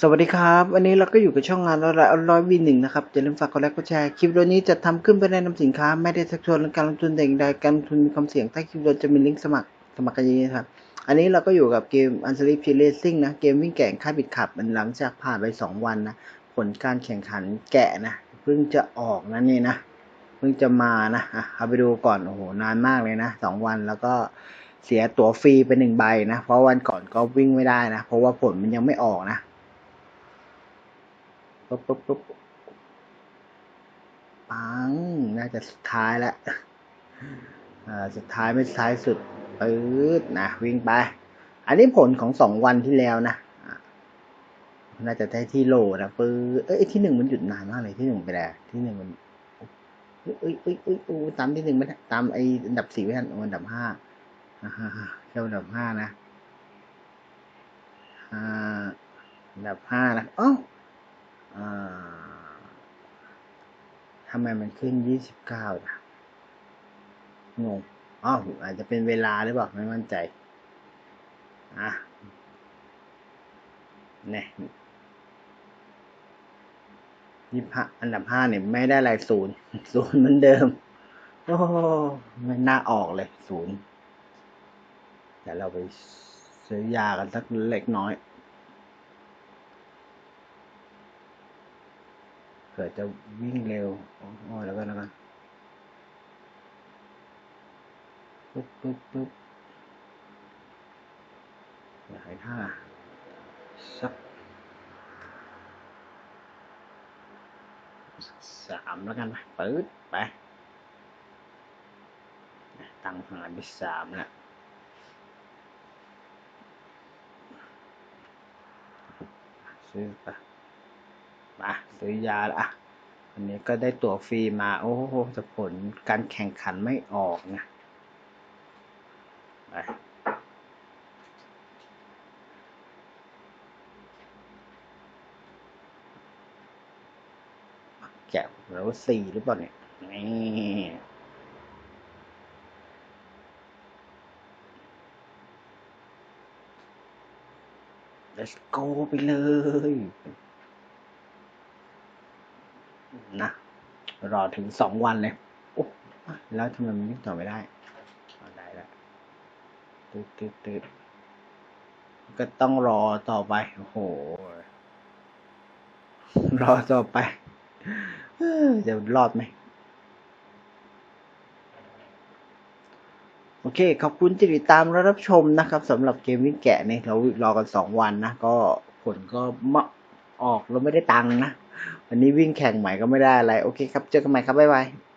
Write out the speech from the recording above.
สวัสดีครับ วันนี้เราก็อยู่กับช่องงานร้อยร้อยร้อยวีหนึ่งนะครับอย่าลืมฝากกดไลค์กดแชร์คลิปวิดีโอนี้จะทำขึ้นเพื่อแนะนำสินค้า ไม่ได้ชักชวนการลงทุนแต่อย่างใดการลงทุนมีความเสี่ยงถ้คลิปวิดีโอจะมีลิงก์สมัครสมัครกันเยอะครับ อันนี้เราก็อยู่กับเกม u n s l e e p Racing นะเกมวิ่งแก่งค่าบิดขับมันหลังจากผ่านไป 2 วันนะผลการแข่งขันแกะนะเพิ่งจะออกนะนี่นะเพิ่งจะมานะอะเอาไปดูก่อนโอ้โหนานมากเลยนะสองวันแล้วก็เสียตั๋วฟรีไปหนึ่งใบนะเพราะวันก่อนก็วิ่งไม่ได้นะเพราะว่าผลมันยังไม่ออกนะ ปุ๊บปุ๊บปุ๊บปังน่าจะสุดท้ายแล้วอ่าสุดท้ายไม่ท้ายสุดปื๊ดนะวิ่งไป อันนี้ผลของสองวันที่แล้วนะอะน่าจะได้ที่โลนะปื๊ดเอ้ยที่หนึ่งมันหยุดนานมากเลยที่หนึ่งไปแล้วที่หนึ่งมันเอ้ยเอ้ยเอ้ยเอ้ยโอ้ตามที่หนึ่งไม่ตามไอ้อันดับสี่ไม่ทันอันดับห้าอ่าแค่อันดับห้านะอ่าอันดับห้านะอ้าอ่า ทำไมมันขึ้นยี่สิบเก้าล่ะงงอ๋ออาจจะเป็นเวลาหรือเปล่า ไม่มั่นใจ อะเนี่ยยี่ห้าอันดับห้าเนี่ยไม่ได้อะไรศูนย์ศูนย์เหมือนเดิม โอ้ไม่น่าออกเลยศูนย์เดี๋ยวเราไปซื้อยากันสักเล็กน้อย เผื่อจะวิ่งเร็วอ๋อแล้วก็แล้วกันปุ๊บปุ๊บปุ๊บอยากให้ท่าสักสามแล้วกันไปปื๊ดไปตั้งหารไปสามแล้วซื้อไป มาซื้อยาละอันนี้ก็ได้ตั๋วฟรีมา โอ้โหแต่ผลการแข่งขันไม่ออกนะไปแกะแล้วสี่หรือเปล่าเนี่ยนี่ let's go ไปเลย นะ รอถึงสองวันเลย โอ้แล้วทำไมมันวิ่งต่อไม่ได้ได้แล้วตืดตืดตืดก็ต้องรอต่อไป โอ้โห รอต่อไปจะรอดไหม โอเค ขอบคุณที่ติดตามและรับชมนะครับสำหรับเกมวิ่งแกะเนี่ยเรารอกันสองวันนะ ก็ผลก็มาออกเราไม่ได้ตังค์นะ วันนี้วิ่งแข่งใหม่ก็ไม่ได้อะไร โอเคครับ เจอกันใหม่ครับ บ๊ายบาย